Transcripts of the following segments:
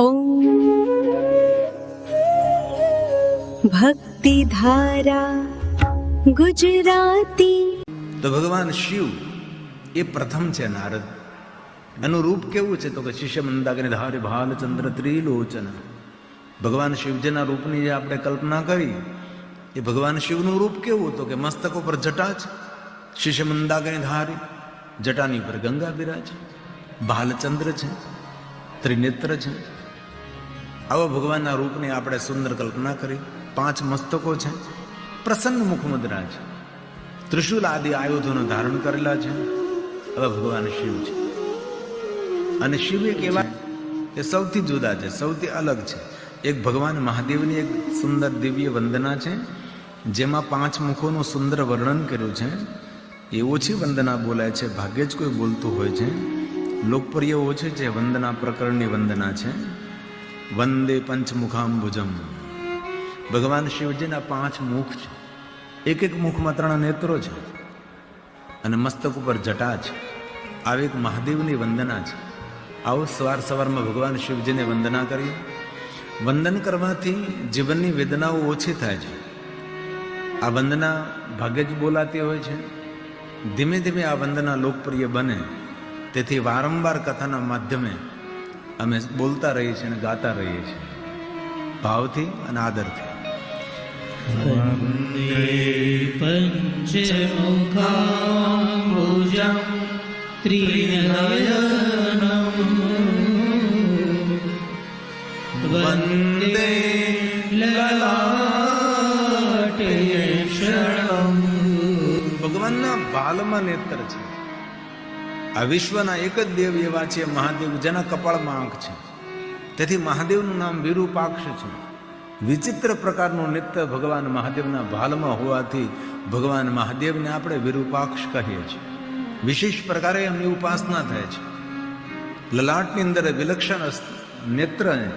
ઓમ ભક્તિ ધારા ગુજરાતી તો ભગવાન શિવ એ પ્રથમ છે નારદ. એનું રૂપ કેવું છે? તો કે શિષ્ય મંદાગ્ને ધારે ભાલચંદ્ર ત્રિલોચન. ભગવાન શિવજીના રૂપની જે આપણે કલ્પના કરી, એ ભગવાન શિવનું રૂપ કેવું? તો કે મસ્તક ઉપર જટા છે. શિષ્ય મંદાગ્ને ધારે જટાની ઉપર ગંગા બિરાજ ભાલચંદ્ર છે. ત્રિનેત્ર છે. આવા ભગવાનના રૂપની આપણે સુંદર કલ્પના કરી. પાંચ મસ્તકો છે. પ્રસન્ન મુખમુદ્રા છે. ત્રિશુલ આદિ આયુધોનો ધારણ કરેલા છે. હવે ભગવાન શિવ છે. અને શિવ એક એવા એ સૌથી જુદા છે, સૌથી અલગ છે. એક ભગવાન મહાદેવની એક સુંદર દિવ્ય વંદના છે, જેમાં પાંચ મુખોનું સુંદર વર્ણન કર્યું છે. એ ઓછી વંદના બોલાય છે, ભાગ્યે જ કોઈ બોલતું હોય છે. લોકપ્રિય ઓછી છે, વંદના પ્રકરણની વંદના છે. વંદે પંચમુખાંબુજમ. ભગવાન શિવજીના પાંચ મુખ છે. એક એક મુખમાં ત્રણ નેત્રો છે અને મસ્તક ઉપર જટા છે. આવી એક મહાદેવની વંદના છે. આવો સવાર સવારમાં ભગવાન શિવજીને વંદના કરીએ. વંદન કરવાથી જીવનની વેદનાઓ ઓછી થાય છે. આ વંદના ભાગ્યે જ બોલાતી હોય છે. ધીમે ધીમે આ વંદના લોકપ્રિય બને. તેથી વારંવાર કથાના માધ્યમે અમે બોલતા રહીએ છીએ અને ગાતા રહીએ છીએ. ભાવથી અને આદરથી. પંચમુખાભુજમ ત્રિનયનમ વંદે લલાટેક્ષણમ ભગવાનના બાલમાં નેત્ર છે. આ વિશ્વના એક જ દેવ એવા છે મહાદેવ, જેના કપાળમાં આંખ છે. તેથી મહાદેવનું નામ વિરૂપાક્ષ છે. વિચિત્ર પ્રકારનું નિત્ય ભગવાન મહાદેવના ભાલમાં હોવાથી ભગવાન મહાદેવને આપણે વિરૂપાક્ષ કહીએ છીએ. વિશેષ પ્રકારે એમની ઉપાસના થાય છે. લલાટની અંદર વિલક્ષણ નેત્રને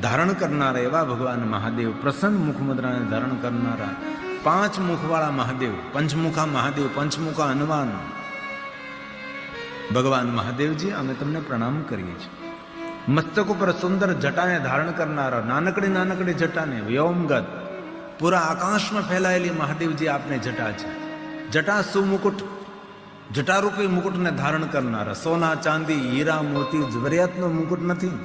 ધારણ કરનારા એવા ભગવાન મહાદેવ, પ્રસન્ન મુખમુદ્રાને ધારણ કરનારા પાંચ મુખવાળા મહાદેવ, પંચમુખા મહાદેવ, પંચમુખા હનુમાન ભગવાન મહાદેવજી, અમે તમને પ્રણામ કરીએ છીએ. મસ્તક ઉપર સુંદર જટાને ધારણ કરનારા નાનકડી નાનકડી જટાને વ્યોમગત, પૂરા આકાશમાં ફેલાયેલી મહાદેવજી આપને જટા છે. જટા સુમુકુટ જટારૂપી મુકુટને ધારણ કરનારા સોના, ચાંદી, હીરા, મોતી જવરિયાતનો મુકુટ નથી.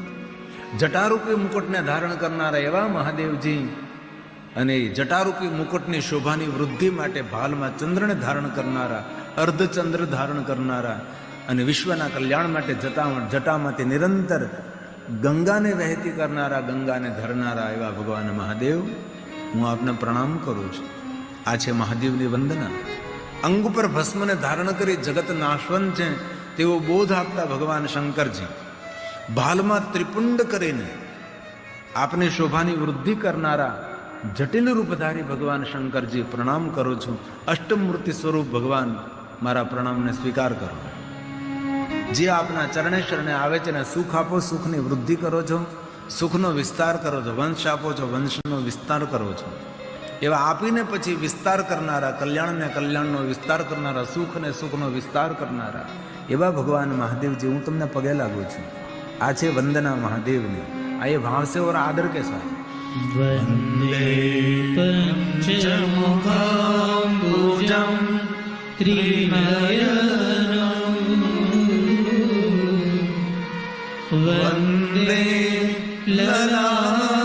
જટારૂપી મુકુટને ધારણ કરનારા એવા મહાદેવજી અને જટારૂપી મુકુટની શોભાની વૃદ્ધિ માટે ભાલમાં ચંદ્રને ધારણ કરનારા, અર્ધચંદ્ર ધારણ કરનારા અને વિશ્વના કલ્યાણ માટે જટા જટામાંથી નિરંતર ગંગાને વહેતી કરનારા, ગંગાને ધરનારા એવા ભગવાન મહાદેવ, હું આપને પ્રણામ કરું છું. આ છે મહાદેવની વંદના. અંગ ઉપર ભસ્મને ધારણ કરી જગત નાશવંત છે, તેવો બોધ આપતા ભગવાન શંકરજી. ભાલમાં ત્રિપુંડ કરીને આપની શોભાની વૃદ્ધિ કરનારા જટિલ રૂપધારી ભગવાન શંકરજી પ્રણામ કરું છું. અષ્ટમૂર્તિ સ્વરૂપ ભગવાન મારા પ્રણામને સ્વીકાર કરો. જે આપના ચરણે શરણે આવે તેને સુખ આપો, સુખની વૃદ્ધિ કરો છો, સુખનો વિસ્તાર કરો છો, વંશ આપો છો, વંશનો વિસ્તાર કરો છો. એવા આપીને પછી વિસ્તાર કરનારા, કલ્યાણને કલ્યાણનો વિસ્તાર કરનારા સુખ અને સુખનો વિસ્તાર કરનારા, એવા ભગવાન મહાદેવજી, હું તમને પગે લાગુ છું. આ છે વંદના મહાદેવની. આ એ ભાવ ઓર આદર કે સાથ. વંદે પંચમુખાંબુજમ ત્રિનયન वन्दे ललाटे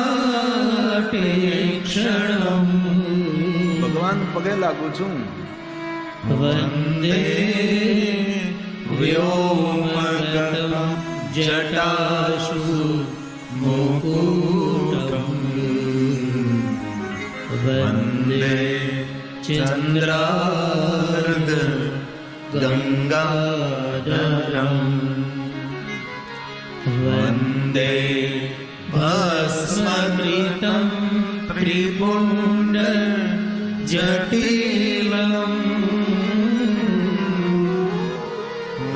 क्षणम् ભગવાન પગે લાગુ છું वन्दे व्योमगतं जटासु मुकुटम् वन्दे चन्द्रार्ध गङ्गाधरम् वन्दे भस्मकृतं त्रिपुण्ड जटिलम्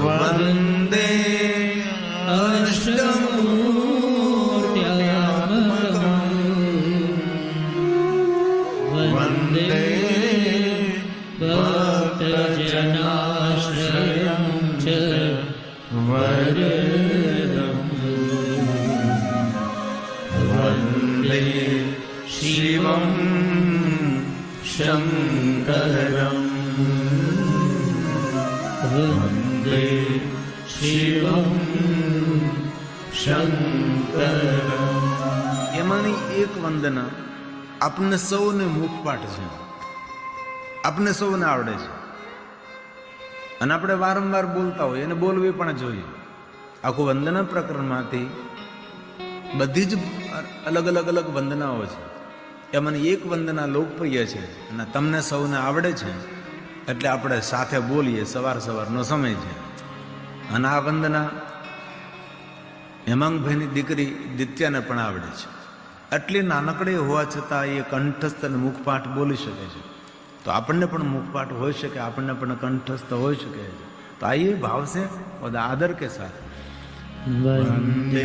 वन्दे अष्टमूर्त्यात्मकम् वन्दे भक्तजनाश्रयं च वरदम् વંદે શિવમ शङ्करम् વંદે શિવમ શંકરમ એમાંની એક વંદના આપને સૌને મુખપાઠ છે. આપને સૌને આવડે છે. અને આપણે વારંવાર બોલતા હોઈએ અને બોલવી પણ જોઈએ. આખું વંદના પ્રકરણમાંથી બધી જ અલગ અલગ અલગ વંદનાઓ છે. એ મને એક વંદના લોકપ્રિય છે અને તમને સૌને આવડે છે એટલે આપણે સાથે બોલીએ સવાર સવારનો સમય છે. અને આ વંદના હેમાંગભાઈની દીકરી દિત્યાને પણ આવડે છે. એટલી નાનકડી હોવા છતાં એ કંઠસ્થ અને મુખપાઠ બોલી શકે છે. તો આપણને પણ મુખપાઠ હોઈ શકે, આપણને પણ કંઠસ્થ હોઈ શકે છે. તો આ એ ભાવશે, બધા આદર કે સાથે. વંદે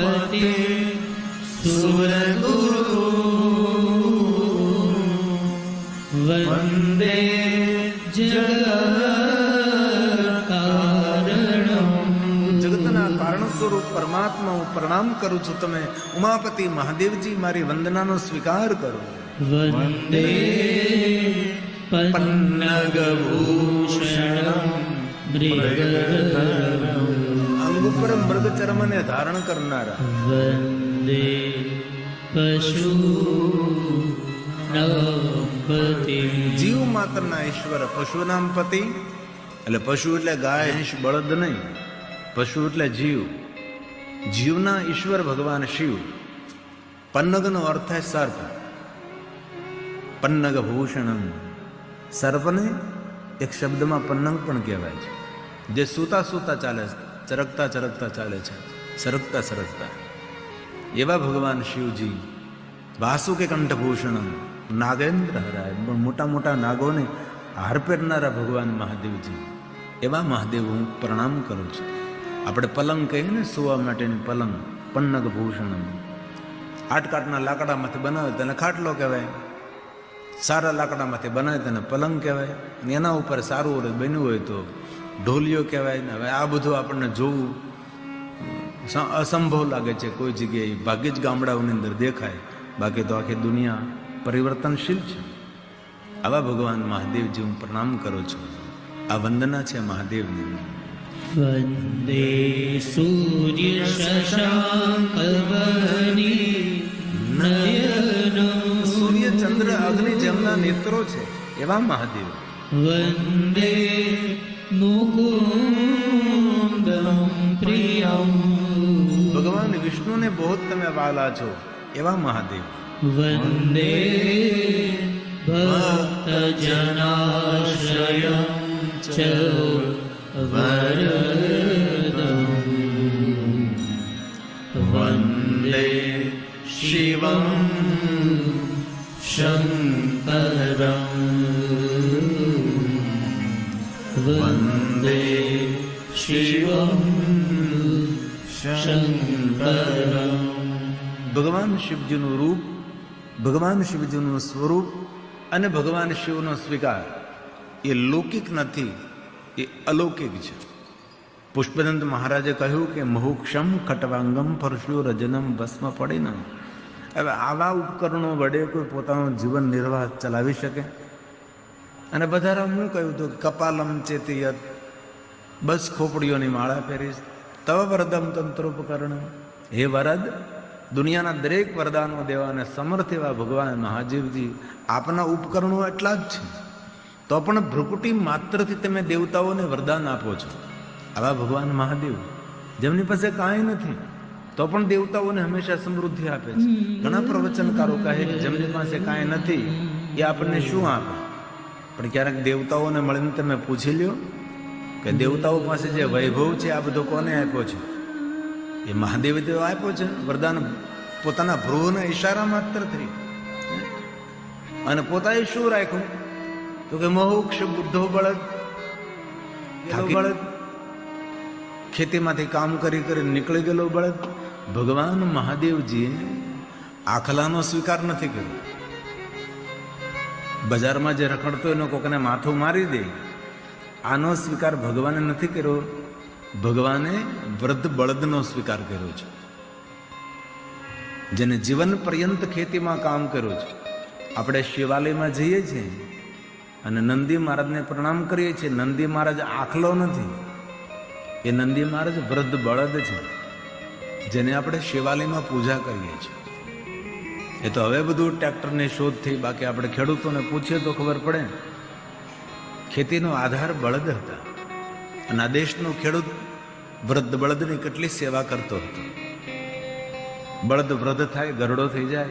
દેવ સુરગુરુ વંદે જગતના કારણ સ્વરૂપ પરમાત્મા હું પ્રણામ કરું છું. તમે ઉમાપતિ મહાદેવજી મારી વંદનાનો સ્વીકાર કરો. વંદે પન્નગભૂષણમ. અંગ ઉપર મૃગ ચર્મને ધારણ કરનારા વંદે પશુ જીવ માત્રના ઈશ્વર પશુનામ પતિ. એટલે પશુ એટલે ગાય હંસ બળદ નહીં પશુ એટલે જીવ જીવના ઈશ્વર ભગવાન શિવ પન્નગનો અર્થ થાય સર્પ. પન્નગ ભૂષણમ સર્પને એક શબ્દમાં પન્નગ પણ કહેવાય છે. જે સૂતા સૂતા ચાલે છે, ચરકતા ચરકતા ચાલે છે, સરકતા સરકતા. એવા ભગવાન શિવજી વાસુકે કંઠભૂષણ, નાગેન્દ્ર હરાય, પણ મોટા મોટા નાગોને હાર પહેરનારા ભગવાન મહાદેવજી, એવા મહાદેવ હું પ્રણામ કરું છું. આપણે પલંગ કહીએ ને, સુવા માટેની પલંગ પન્નગ ભૂષણમ આટકાટના લાકડામાંથી બનાવે તેને ખાટલો કહેવાય. સારા લાકડામાંથી બનાવે તેને પલંગ કહેવાય. અને એના ઉપર સારું બન્યું હોય તો ઢોલિયો કહેવાય ને હવે આ બધું આપણને જોવું અસંભવ લાગે છે. કોઈ જગ્યાએ ભાગ્યે જ ગામડાઓની અંદર દેખાય. બાકી તો આખી દુનિયા પરિવર્તનશીલ છે. આવા ભગવાન મહાદેવજી હું પ્રણામ કરું છું. આ વંદના છે મહાદેવની. વંદે સૂર્ય સૂર્ય ચંદ્ર અગ્નિ જેમના નેત્રો છે એવા મહાદેવ. વંદે મુકુંદમ બહુ જ તમે વાલા છો એવા મહાદેવ વંદે વરદમ. વંદે શિવમ શંકરમ. વંદે શિવમ શંકરમ. ભગવાન શિવજીનું રૂપ, ભગવાન શિવજીનું સ્વરૂપ અને ભગવાન શિવનો સ્વીકાર. એ લૌકિક નથી, એ અલૌકિક છે. પુષ્પદંત મહારાજે કહ્યું કે મહુક્ષમ ખટવાંગમ પરશુ રજનમ ભસ્મ પડીન. હવે આવા ઉપકરણો વડે કોઈ પોતાનું જીવન નિર્વાહ ચલાવી શકે? અને વધારે હું કહ્યું હતું કપાલમ ચેતિયત બસ ખોપડીઓની માળા પહેરીશ. તવ વરદમ તંત્રોપકરણ. હે વરદ દુનિયાના દરેક વરદાનો દેવાને સમર્થ એવા ભગવાન મહાદેવજી આપના ઉપકરણો એટલા જ છે. તો પણ ભ્રુકુટી માત્રથી તમે દેવતાઓને વરદાન આપો છો. આવા ભગવાન મહાદેવ, જેમની પાસે કાંઈ નથી, તો પણ દેવતાઓને હંમેશા સમૃદ્ધિ આપે છે. ઘણા પ્રવચનકારો કહે કે જેમની પાસે કાંઈ નથી, એ આપણને શું આપે? પણ ક્યારેક દેવતાઓને મળીને તમે પૂછી લ્યો કે દેવતાઓ પાસે જે વૈભવ છે, આ બધો કોને આપ્યો છે? એ મહાદેવે તો આપ્યો છે. વરદાન પોતાના ભ્રુવના ઈશારા માત્ર થઈ. અને પોતાએ શું રાખ્યું? તો કે મોક્ષ બુદ્ધો બળદ. બળદ. ખેતીમાંથી કામ કરી કરી નીકળી ગયેલો બળદ. ભગવાન મહાદેવજીએ આખલાનો સ્વીકાર નથી કર્યો. બજારમાં જે રખડતો એનો કોકને માથું મારી દે આનો સ્વીકાર ભગવાને નથી કર્યો. ભગવાને વૃદ્ધ બળદનો સ્વીકાર કર્યો છે. જેને જીવન પર્યંત ખેતીમાં કામ કર્યું છે. આપણે શિવાલયમાં જઈએ છીએ અને નંદી મહારાજને પ્રણામ કરીએ છીએ. નંદી મહારાજ આખલો નથી. એ નંદી મહારાજ વૃદ્ધ બળદ છે, જેને આપણે શિવાલયમાં પૂજા કરીએ છીએ. એ તો હવે બધું ટ્રેક્ટરની શોધ થઈ, બાકી આપણે ખેડૂતોને પૂછીએ તો ખબર પડે. ખેતીનો આધાર બળદ હતા. અને આ દેશનો ખેડૂત વૃદ્ધ બળદની કેટલી સેવા કરતો હતો. બળદ વૃદ્ધ થાય, ગરડો થઈ જાય,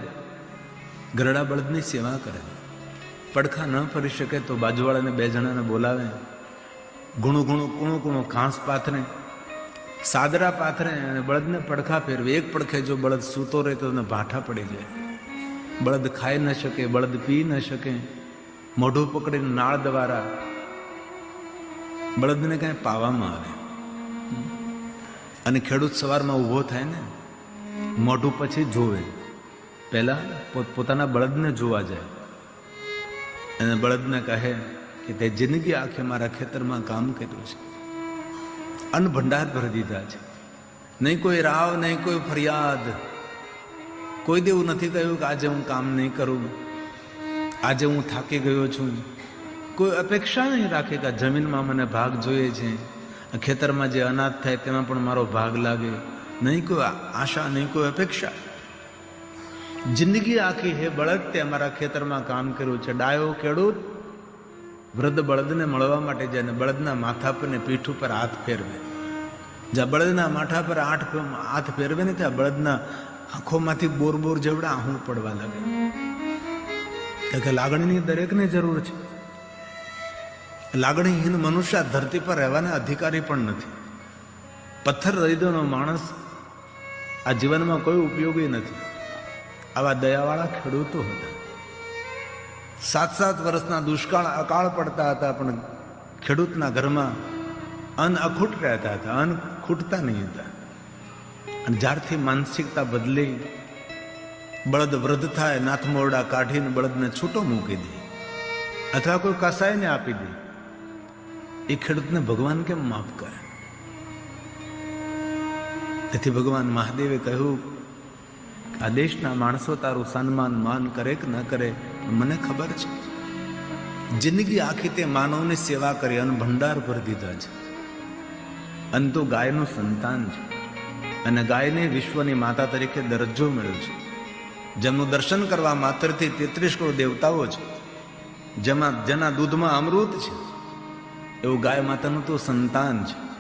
ગરડા બળદની સેવા કરે. પડખા ન ફરી શકે તો બાજુવાળાને બે જણાને બોલાવે. ઘણું ઘણું કૂણું કૂણું ઘાસ પાથરે, સાદરા પાથરે અને બળદને પડખા ફેરવે. એક પડખે જો બળદ સૂતો રહે તો એને ભાઠા પડી જાય. બળદ ખાઈ ન શકે, બળદ પી ન શકે. મોઢું પકડીને નાળ દ્વારા બળદને કાંઈ પાવામાં આવે. અને ખેડૂત સવારમાં ઊભો થાય ને, મોઢું પછી જોવે પહેલાં પોત પોતાના બળદને જોવા જાય. અને બળદને કહે કે તે જિંદગી આખે મારા ખેતરમાં કામ કર્યું છે. અન્ન ભંડાર ભરી દીધા છે. નહીં કોઈ રાવ, નહીં કોઈ ફરિયાદ. કોઈ દેવું નથી કહ્યું કે આજે હું કામ નહીં કરું. આજે હું થાકી ગયો છું. કોઈ અપેક્ષા નહીં રાખે કે જમીનમાં મને ભાગ જોઈએ છે. ખેતરમાં જે અનાજ થાય તેમાં પણ મારો ભાગ લાગે. નહીં કોઈ આશા, નહીં કોઈ અપેક્ષા. જિંદગી આખી હે બળદ તે અમારા ખેતરમાં કામ કર્યું છે. ડાયો ખેડૂત વૃદ્ધ બળદને મળવા માટે જાય બળદના માથા પર ને પીઠ ઉપર હાથ ફેરવે. જ્યાં બળદના માથા પર આઠ હાથ ફેરવે ને ત્યાં બળદના આંખોમાંથી બોર બોર જેવડા આહું પડવા લાગે. કે લાગણીની દરેકને જરૂર છે. લાગણીહીન મનુષ્ય ધરતી પર રહેવાના અધિકારી પણ નથી. પથ્થર હૃદયનો માણસ આ જીવનમાં કોઈ ઉપયોગી નથી. આવા દયાવાળા ખેડૂતો હતા. સાત સાત વર્ષના દુષ્કાળ અકાળ પડતા હતા, પણ ખેડૂતના ઘરમાં અન્ન અખૂટ રહેતા હતા, અન્ન ખૂટતા નહીં હતા. અને જ્યારથી માનસિકતા બદલી, બળદ વૃદ્ધ થાય, નાથમોરડા કાઢીને બળદને છૂટો મૂકી દે, અથવા કોઈ કસાઈને આપી દે એ ખેડૂતને ભગવાન કેમ માફ કરે? તેથી ભગવાન મહાદેવે કહ્યું, આ દેશના માણસો તારું સન્માન માન કરે કે ન કરે, મને ખબર છે. જિંદગી આખી તે માનવની સેવા કરી અને ભંડાર પર દીધા છે. અને તો ગાયનું સંતાન છે. અને ગાયને વિશ્વની માતા તરીકે દરજ્જો મળ્યો છે. જેમનું દર્શન કરવા માત્રથી તેત્રીસ કરોડ દેવતાઓ છે. જેમાં, જેના દૂધમાં અમૃત છે. એવું ગાય માતાનું તો સંતાન છે.